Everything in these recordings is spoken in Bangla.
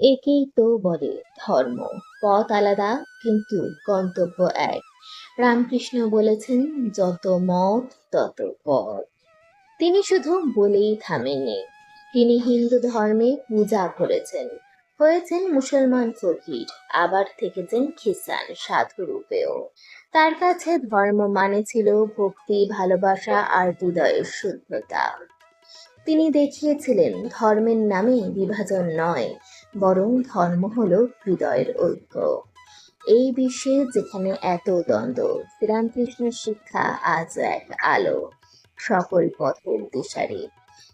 একেই তো বলে ধর্ম। পথ আলাদা, কিন্তু গন্তব্য এক। রামকৃষ্ণ বলেছেন, যত মত, তত পথ। তিনি শুধু বলেই থামেননি। তিনি হিন্দু ধর্মে পূজা করেছেন। হয়েছেন মুসলমান ফকির, আবার থেকেছেন খ্রিস্টান সাধু রূপেও। তার কাছে ধর্ম মানে ছিল ভক্তি, ভালোবাসা আর হৃদয়ের শুদ্ধতা। তিনি দেখিয়েছিলেন, ধর্মের নামে বিভাজন নয় বরং ধর্ম হলো হৃদয়ের ঐক্য। এই বিশ্বে যেখানে এত দ্বন্দ্ব, শ্রীরামকৃষ্ণের শিক্ষা আজ এক আলো, সকল পথের দিশারি।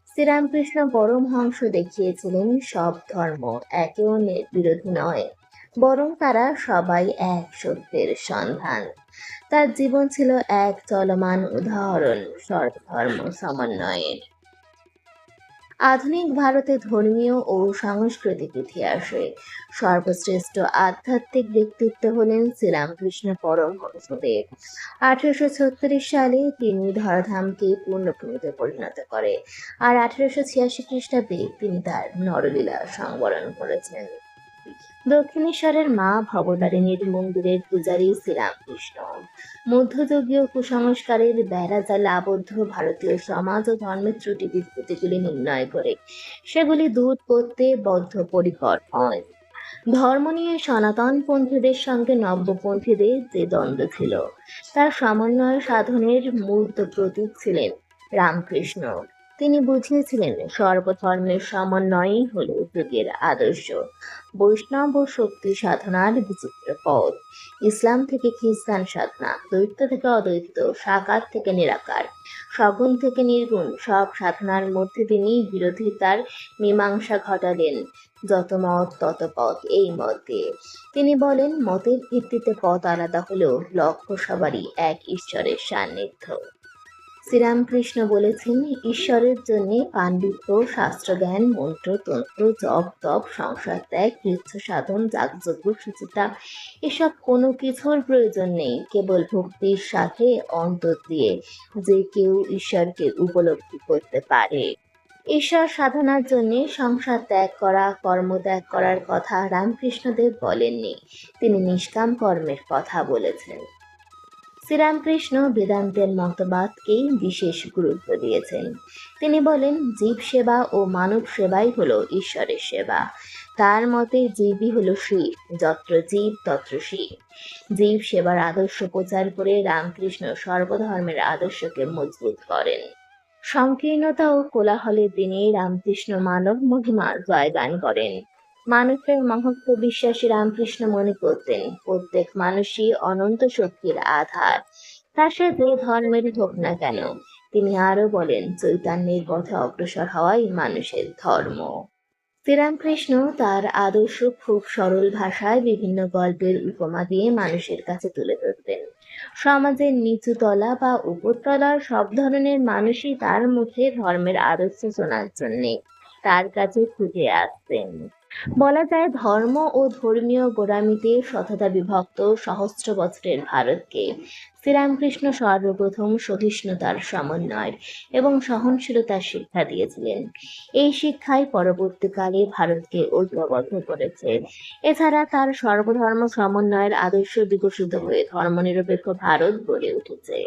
শ্রীরামকৃষ্ণ পরমহংস দেখিয়েছিলেন সব ধর্ম একে অন্যের বিরোধী নয়, বরং তারা সবাই এক সত্যের সন্ধান। তার জীবন ছিল এক চলমান উদাহরণ, সর্বধর্ম সমন্বয়ের। আধুনিক ভারতে ধর্মীয় ও সাংস্কৃতিক ইতিহাসে সর্বশ্রেষ্ঠ আধ্যাত্মিক ব্যক্তিত্ব হলেন শ্রীরামকৃষ্ণ পরমহংসদেব। আঠারোশো ছত্রিশ সালে তিনি ধরাধামকে পূর্ণভূমিতে পরিণত করে। আর আঠারোশো ছিয়াশি খ্রিস্টাব্দে তিনি তার নরলীলা সংবরণ করেছেন। দক্ষিণেশ্বরের মা ভবতারিণীর মন্দিরের পূজারী শ্রীরামকৃষ্ণ। মধ্যযুগীয় কুসংস্কারের বেড়াজালে আবদ্ধ ভারতীয় সমাজ ও ধর্মের ত্রুটি বিস্মৃতিগুলি নির্ণয় করে। সেগুলি দূর করতে বদ্ধপরিকর হয়। ধর্ম নিয়ে সনাতন পন্থীদের সঙ্গে নব্যপন্থীদের যে দ্বন্দ্ব ছিল, তার সমন্বয় সাধনের মূর্ত প্রতীক ছিলেন রামকৃষ্ণ। তিনি বুঝিয়েছিলেন সর্বধর্মের সমন্বয়ই হল যুগের আদর্শ। বৈষ্ণব ও শক্তি সাধনার বিচিত্র পথ। ইসলাম থেকে খ্রিস্টান সাধনা দ্বৈত থেকে অদ্বৈত, সাকার থেকে নিরাকার সগুণ থেকে নির্গুণ, সব সাধনার মধ্যে তিনি বিরোধিতার মীমাংসা ঘটালেন। যত মত, তত পথ, এই মতে তিনি বলেন, মতের ভিত্তিতে পথ আলাদা হলেও লক্ষ্য সবারই এক ঈশ্বরের সান্নিধ্য। শ্রীরামকৃষ্ণ বলেছেন, ঈশ্বরের জন্য পাণ্ডিত্য, শাস্ত্রজ্ঞান, মন্ত্র তন্ত্র জপ, তপ, সংসার ত্যাগ কৃচ্ছ সাধন, যাগযজ্ঞ, সুচিতা, এসব কোনো কিছুর প্রয়োজন নেই। কেবল ভক্তির সাথে অন্তর দিয়ে যে কেউ ঈশ্বরকে উপলব্ধি করতে পারে। ঈশ্বর সাধনার জন্য সংসার ত্যাগ করা, কর্ম ত্যাগ করার কথা রামকৃষ্ণদেব বলেননি। তিনি নিষ্কাম কর্মের কথা বলেছেন। শ্রীরামকৃষ্ণ বেদান্তের মতবাদকেই বিশেষ গুরুত্ব দিয়েছেন। তিনি বলেন, জীব সেবা ও মানব সেবাই হলো ঈশ্বরের সেবা। তার মতে জীবই হলো শিব, যত্র জীব, তত্র শিব। জীব সেবার আদর্শ প্রচার করে রামকৃষ্ণ সর্বধর্মের আদর্শকে মজবুত করেন। সংকীর্ণতা ও কোলাহলের দিনে রামকৃষ্ণ মানব মহিমা জয়গান করেন। মানুষের মহত্ব বিশ্বাসী রামকৃষ্ণ মনে করতেন। প্রত্যেক মানুষই অনন্ত শক্তির আধার। তার সে যে ধর্মেরই হোক না কেন, তিনি আরও বলেন, চৈতন্যের পথে অগ্রসর হওয়াই মানুষের ধর্ম। শ্রীরামকৃষ্ণ তার আদর্শ খুব সরল ভাষায় বিভিন্ন গল্পের উপমা দিয়ে মানুষের কাছে তুলে ধরতেন। সমাজের নিচুতলা বা উপরতলার সব ধরনের মানুষই তার মুখে ধর্মের আদর্শ শোনার জন্যে তার কাছে খুঁজে আসতেন। বলা যায় ধর্ম ও ধর্মীয় গোড়ামিতে শততা বিভক্ত সহস্র বছরের ভারতকে। শ্রীরামকৃষ্ণ সর্বপ্রথম সহিষ্ণুতার সমন্বয় এবং সহনশীলতার শিক্ষা দিয়েছিলেন। এই শিক্ষাই পরবর্তীকালে ভারতকে ঐক্যবদ্ধ করেছে। এছাড়া তার সর্বধর্ম সমন্বয়ের আদর্শ বিকশিত হয়ে ধর্মনিরপেক্ষ ভারত গড়ে উঠেছে।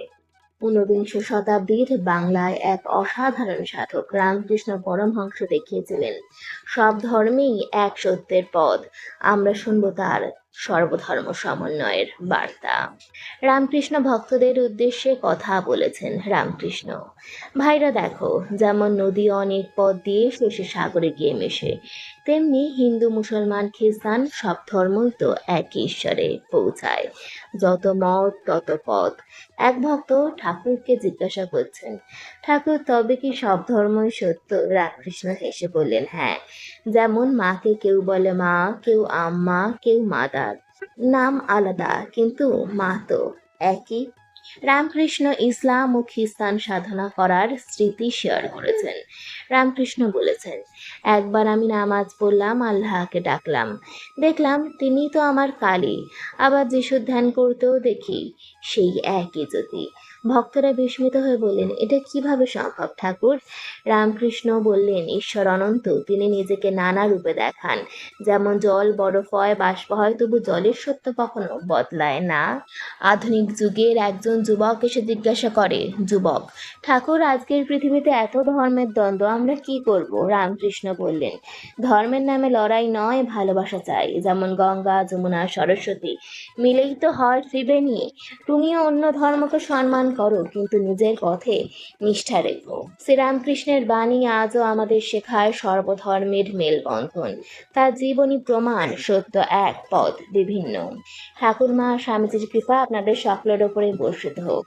ঊনবিংশ শতাব্দীর বাংলায় এক অসাধারণ সাধক রামকৃষ্ণ পরমহংস দেখিয়েছিলেন। সব ধর্মেই এক সত্যের পথ। আমরা শুনব তার সর্বধর্ম সমন্বয়ের বার্তা। রামকৃষ্ণ ভক্তদের উদ্দেশ্যে কথা বলেছেন রামকৃষ্ণ। ভাইরা দেখো, যেমন নদী অনেক পথ দিয়ে শেষে সাগরে গিয়ে মেশে, তেমনি হিন্দু, মুসলমান, খ্রিস্টান সব ধর্মই তো এক ঈশ্বরে পৌঁছায়। যত মত, তত পথ। এক ভক্ত ঠাকুরকে জিজ্ঞাসা করছেন, ঠাকুর, তবে কি সব ধর্মই সত্য? রামকৃষ্ণ হেসে বললেন হ্যাঁ। যেমন মাকে কেউ বলে মা, কেউ আম্মা, কেউ মাদার নাম আলাদা, কিন্তু মা তো একই। রামকৃষ্ণ ইসলাম ও খ্রিস্টান সাধনা করার স্মৃতি শেয়ার করেছেন। রামকৃষ্ণ বলেছেন, একবার আমি নামাজ পড়লাম, আল্লাহকে ডাকলাম। দেখলাম তিনি তো আমার কালী। আবার যিশুর ধ্যান করতেও দেখি সেই একই জ্যোতি। ভক্তরা বিস্মিত হয়ে বললেন, এটা কীভাবে সম্ভব? ঠাকুর রামকৃষ্ণ বললেন, ঈশ্বর অনন্ত, তিনি নিজেকে নানা রূপে দেখান। যেমন জল, বরফ হয়, বাষ্প হয়, তবু জলের সত্য কখনো বদলায় না। আধুনিক যুগের একজন যুবক এসে জিজ্ঞাসা করে, যুবক, ঠাকুর, আজকের পৃথিবীতে এত ধর্মের দ্বন্দ্ব, আমরা কি করব? রামকৃষ্ণ বললেন, ধর্মের নামে লড়াই নয়, ভালোবাসা চাই। যেমন গঙ্গা, যমুনা, সরস্বতী, মিলেই তো হয় ত্রিবেণী। তুমিও অন্য ধর্মকে সম্মান করো, কিন্তু নিজের পথে নিষ্ঠা রেখো। শ্রীরামকৃষ্ণের বাণী আজও আমাদের শেখায় সর্বধর্মের মেলবন্ধন। তার জীবনী প্রমাণ সত্য এক পথ, বিভিন্ন। ঠাকুরমা, স্বামীজির কৃপা আপনাদের সকলের ওপরে বর্ষিত হোক।